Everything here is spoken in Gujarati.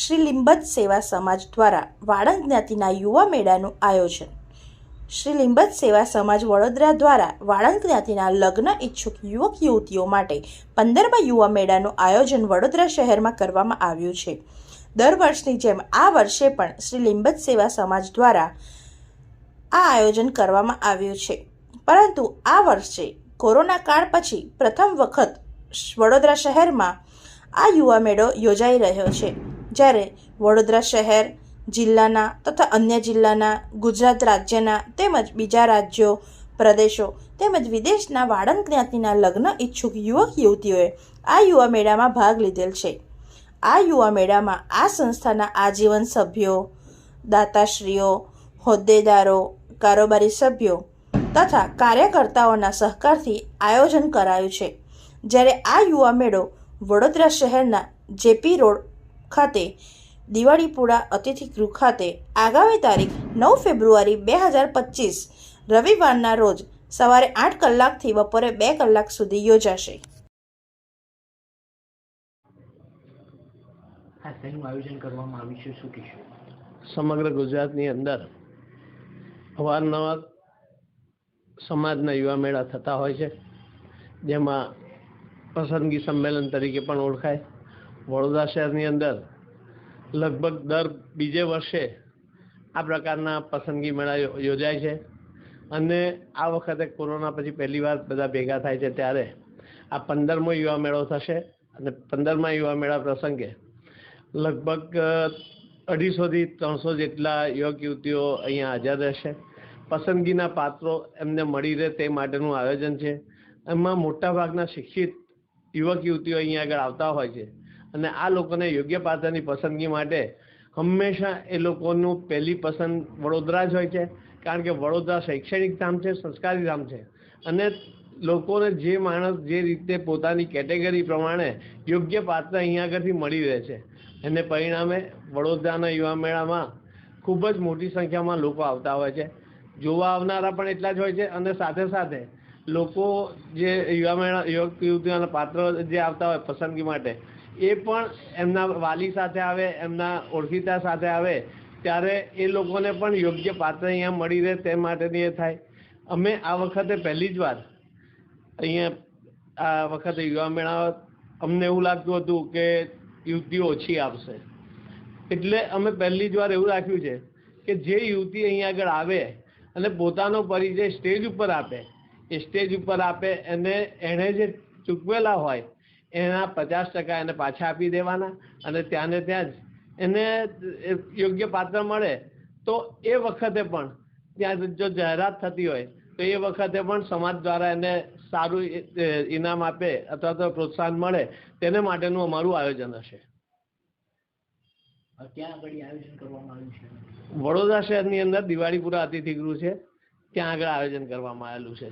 શ્રી લિંબત સેવા સમાજ દ્વારા વાળંદ જ્ઞાતિના યુવા મેળાનું આયોજન. શ્રી લિંબત સેવા સમાજ વડોદરા દ્વારા વાળંદ જ્ઞાતિના લગ્ન ઈચ્છુક યુવક યુવતીઓ માટે પંદરમા યુવા મેળાનું આયોજન વડોદરા શહેરમાં કરવામાં આવ્યું છે. દર વર્ષની જેમ આ વર્ષે પણ શ્રી લિંબત સેવા સમાજ દ્વારા આ આયોજન કરવામાં આવ્યું છે. પરંતુ આ વર્ષે કોરોના કાળ પછી પ્રથમ વખત વડોદરા શહેરમાં આ યુવા મેળો યોજાઈ રહ્યો છે. જ્યારે વડોદરા શહેર, જિલ્લાના તથા અન્ય જિલ્લાના, ગુજરાત રાજ્યના તેમજ બીજા રાજ્યો, પ્રદેશો તેમજ વિદેશના વાળંદ જ્ઞાતિના લગ્ન ઈચ્છુક યુવક, યુવતીઓએ આ યુવા મેળામાં ભાગ લીધેલ છે. આ યુવા મેળામાં આ સંસ્થાના આજીવન સભ્યો, દાતાશ્રીઓ, હોદ્દેદારો, કારોબારી સભ્યો તથા કાર્યકર્તાઓના સહકારથી આયોજન કરાયું છે. જ્યારે આ યુવા મેળો વડોદરા શહેરના જેપી રોડ ખાતે દિવાળીપુરા અતિથિગૃહ ખાતે આગામી તારીખ નવ ફેબ્રુઆરી બે હજાર પચીસ રવિવારના રોજ સવારે આઠ કલાકથી બપોરે બે કલાક સુધી યોજાશે. આયોજન કરવામાં આવ્યું છે શું કહેશો? સમગ્ર ગુજરાતની અંદર અવારનવાર સમાજના યુવા મેળા થતા હોય છે જેમાં પસંદગી સંમેલન તરીકે પણ ઓળખાય. વડોદરા શહેરની અંદર લગભગ દર બીજે વર્ષે આ પ્રકારના પસંદગી મેળા યોજાય છે. અને આ વખતે કોરોના પછી પહેલી વાર બધા ભેગા થાય છે ત્યારે આ પંદરમો યુવા મેળો થશે અને પંદરમા યુવા મેળા પ્રસંગે લગભગ અઢીસોથી ત્રણસો જેટલા યુવક યુવતીઓ અહીંયા હાજર રહેશે. પસંદગીના પાત્રો એમને મળી રહે તે માટેનું આયોજન છે. એમાં મોટાભાગના શિક્ષિત યુવક યુવતીઓ અહીંયા આગળ આવતા હોય છે. અને આ લોકોને યોગ્ય પાત્રની પસંદગી માટે હંમેશા એ લોકોનું પહેલી પસંદ વડોદરા જ હોય છે. કારણ કે વડોદરા શૈક્ષણિક ધામ છે, સંસ્કારી ધામ છે. અને લોકોને જે માણસ જે રીતે પોતાની કેટેગરી પ્રમાણે યોગ્ય પાત્ર અહીંયા આગળથી મળી રહે છે. એને પરિણામે વડોદરાના યુવા મેળામાં ખૂબ જ મોટી સંખ્યામાં લોકો આવતા હોય છે. જોવા આવનારા પણ એટલા જ હોય છે અને સાથે સાથે લોકો જે યુવા મેળા યુવક યુવતીઓના પાત્ર જે આવતા હોય પસંદગી માટે એ પણ એમના વાલી સાથે આવે, એમના ઓળખીતા સાથે આવે, ત્યારે એ લોકોને પણ યોગ્ય પાત્ર અહીંયા મળી રહે તે માટેની એ થાય. અમે આ વખતે પહેલી જ વાર અહીંયા આ વખતે યુવા મેળા અમને એવું લાગતું હતું કે યુવતીઓ ઓછી આવશે. એટલે અમે પહેલી જ વાર એવું રાખ્યું છે કે જે યુવતી અહીંયા આગળ આવે અને પોતાનો પરિચય સ્ટેજ ઉપર આપે, એ સ્ટેજ ઉપર આપે અને એણે જે ચૂકવેલા હોય એના પચાસ ટકા એને પાછા આપી દેવાના અને ત્યાં ને ત્યાં જ એને યોગ્ય પાત્ર મળે તો એ વખતે પણ ત્યાં જો જાહેરાત થતી હોય તો એ વખતે પણ સમાજ દ્વારા એને સારું ઇનામ આપે અથવા તો પ્રોત્સાહન મળે તેને માટેનું અમારું આયોજન હશે. વડોદરા શહેરની અંદર દિવાળીપુરા અતિથિગૃહ છે ત્યાં આગળ આયોજન કરવામાં આવેલું છે.